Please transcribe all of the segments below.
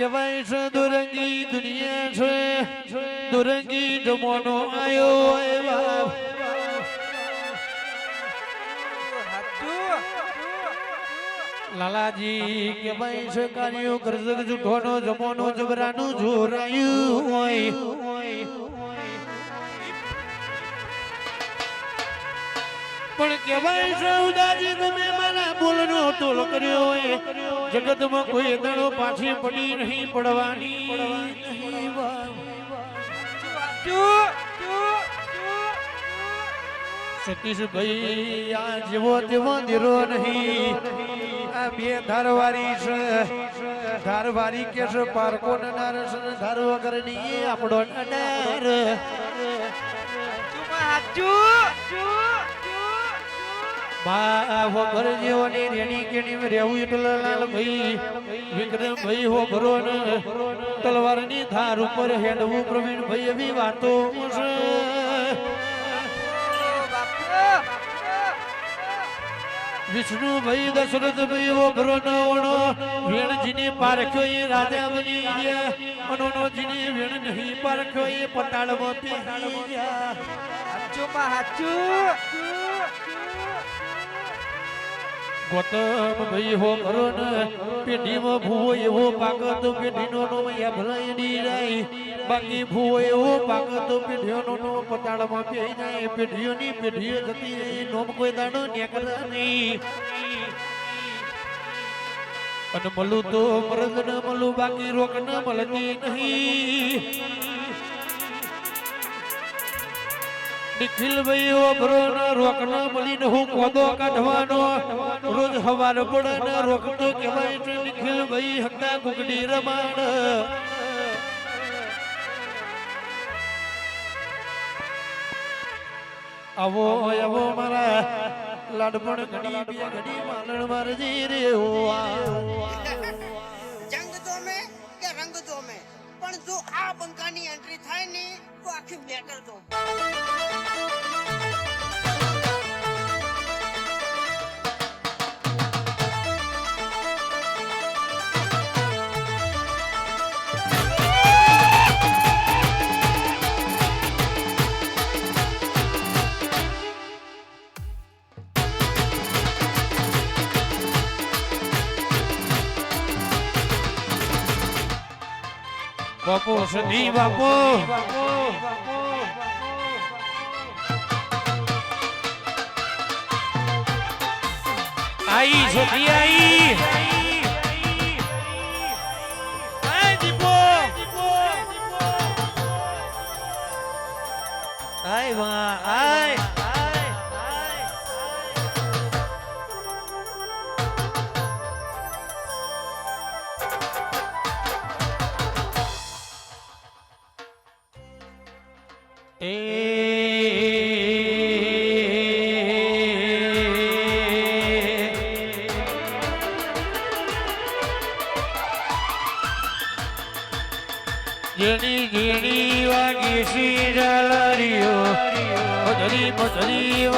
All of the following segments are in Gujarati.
કહેવાય છે, દુરંગી દુનિયા છે. દુરંગી જમવાનો આયો એવા. લાલાજી કહેવાય છે કાર્યો કરજક જૂઠોનો જમવાનો જબરાનું જોરાયું હોય. પણ કહેવાય છે ઉદાજી તમે મારા બોલનો તોલ કર્યો જગતમાં કોઈ દાડો પાછી પડી નહીં પડવાની. સતીશભાઈ, આ જેવો તેવો નહીં. આ બે ધારવારી છે. ધારવારી કે છે, પારકો નનાર છે ધારની આપણો વગર જેવાની રેણી કેણી રહેવું એટલે લાલ ભાઈ. વિક્રમ ભાઈ, હો ભરો તલવારની ધાર ઉપર હેડવું પ્રવીણ ભાઈ એવી વાતો વિષ્ણુ ભાઈ, દશરથ ભાઈ ઓ ભરો નવણો વેણજીને પારખ્યો એ રાજા બની ગયા. અનોનોજીને વેણ નહીં પારખ્યો એ પટાળમાં પહેરી ગયા ગૌતમ ભાઈ હો ઘરો ને પેઢીમાં ભૂવો એવો પાક તો પેઢીનો નો મૈયા ભલાઈ ની જાય બાકી ભૂવો એવો પાક તો પેઢીઓનો નો પટાળમાં પહેરી જાય પેઢીઓની પેઢીઓ જતી રહી, નોમ કોઈ દાડો નેકર નહીં. અને મળું તો મરદ ન મળું બાકી રોક ન મળતી નહીં. નિખિલભાઈ ઓભરો ન રોક ન મળીને હું કોદો કાઢવાનો. રોજ હવાર પડે ન રોક તો કહેવાય છે નિખિલભાઈ હતા ગુગડી રમાડ. આવો આવો મારા લાડપણ ઘડી બે ઘડી માલણ મારજી રે ઓ જો આ બંકાની એન્ટ્રી થાય ને તો આખી મેટર તો. બાપુ સધી બાપુ. આઈ સધી આઈ. આય વા આય વાગી ભજરી ભજરી મધરી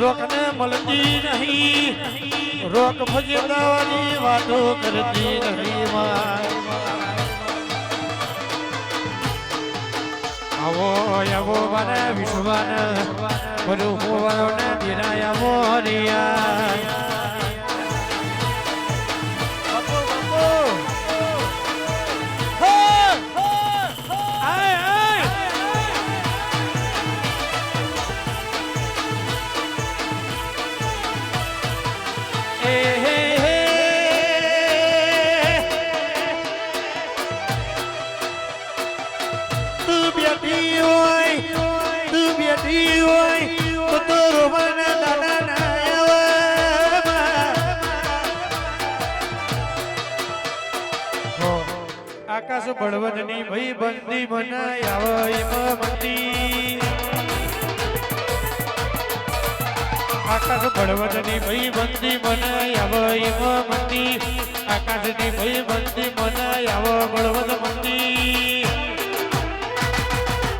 રોકને મળતી નહીં રોક ભજવાની વાતો કરતી નહીં. આવો આવો મને વિશ્વાન બધું હોવાનો દિનાયા મોરિયા આકાશ બળવંતની ભઈ બંદી મનાય આવે મંદી આકાશ બળવંતની ભઈ બંદી મનાય આવે મંદી આકાશની ભઈ બંદી મનાય આવે બળવંત મંદી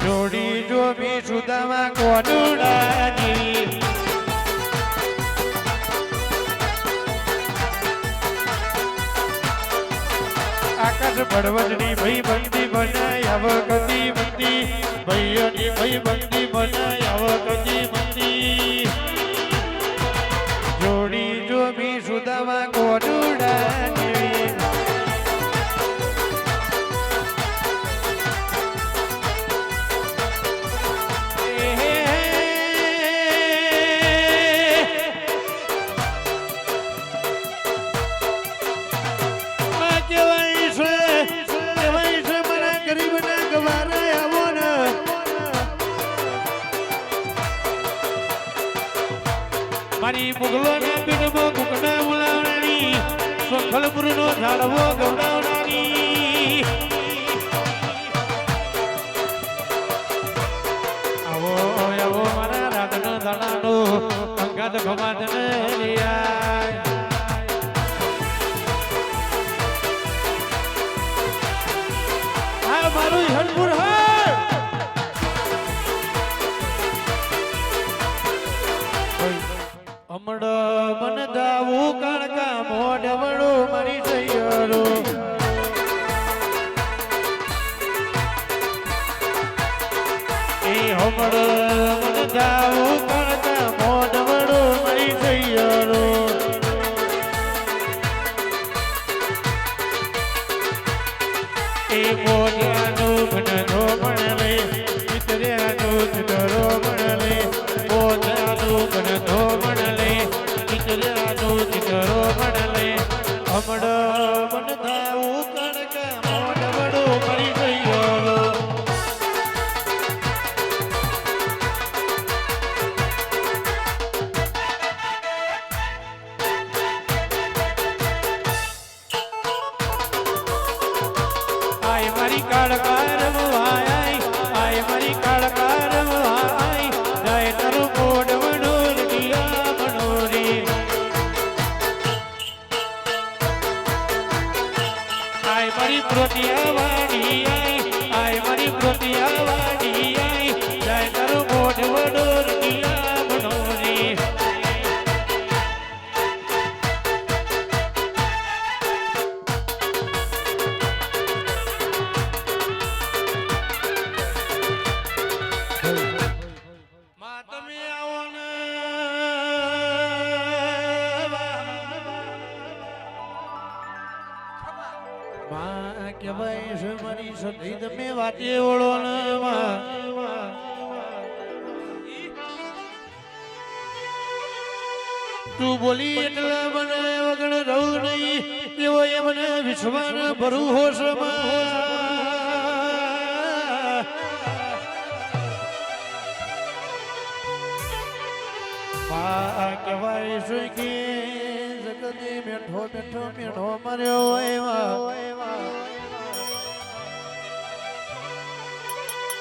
જોડી જોમી સુદામાં કોડુડાની બળવંતની ભાઈ બંદી બનાય આવ ગતિ મંદી. ભાઈઓની ભાઈ બંદી બનાય આવ ગતિ મંદી. જોડી જોમી સુદામાં મારી મુગલોના પીઠમાં કુકડા બોલાવનારી સોખલપુરનો ઝાડવો ગવડાવનારી આવો આવો મારા રાધનો દાડાનો અંગાત ભમાતને લિયા આ મારું હરપુર હર અમડ મન દાવું મોઢ મોઢવડો મારી સૈયરો માં ભાઈ છે મારી સતી તમે વાતે ઓળો ને માં તું બોલી એટલે મને વગર રહું નહીં એવો એ મને વિશ્વાસ ભરું હોશમાં માં કહેવાય કે જગતે બેઠો બેઠો બેઠો મર્યો એવા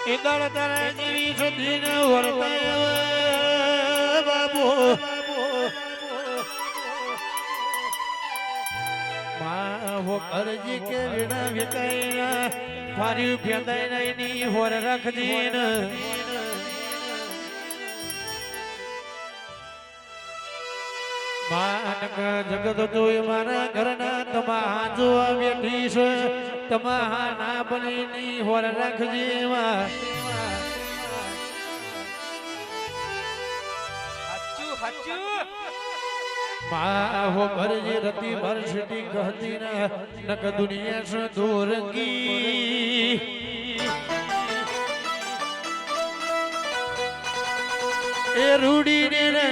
એ દાળ તારા જેવી સતી ને વર્તાય બાબુ માં હો અરજી કે વીણા વિકાઈ ફાર્યું ફેદાય નઈ ની હોર રાખજી ને માનક જગત જોઈ મારા ઘરના તમા જો બેઠી છે તમા ના બની ની હોર રાખજે માં હાચું હાચું. મા હો ભરજી રતી ભર સિટી કહતી ના નક દુનિયા સે દૂર કી. એ રૂડી ને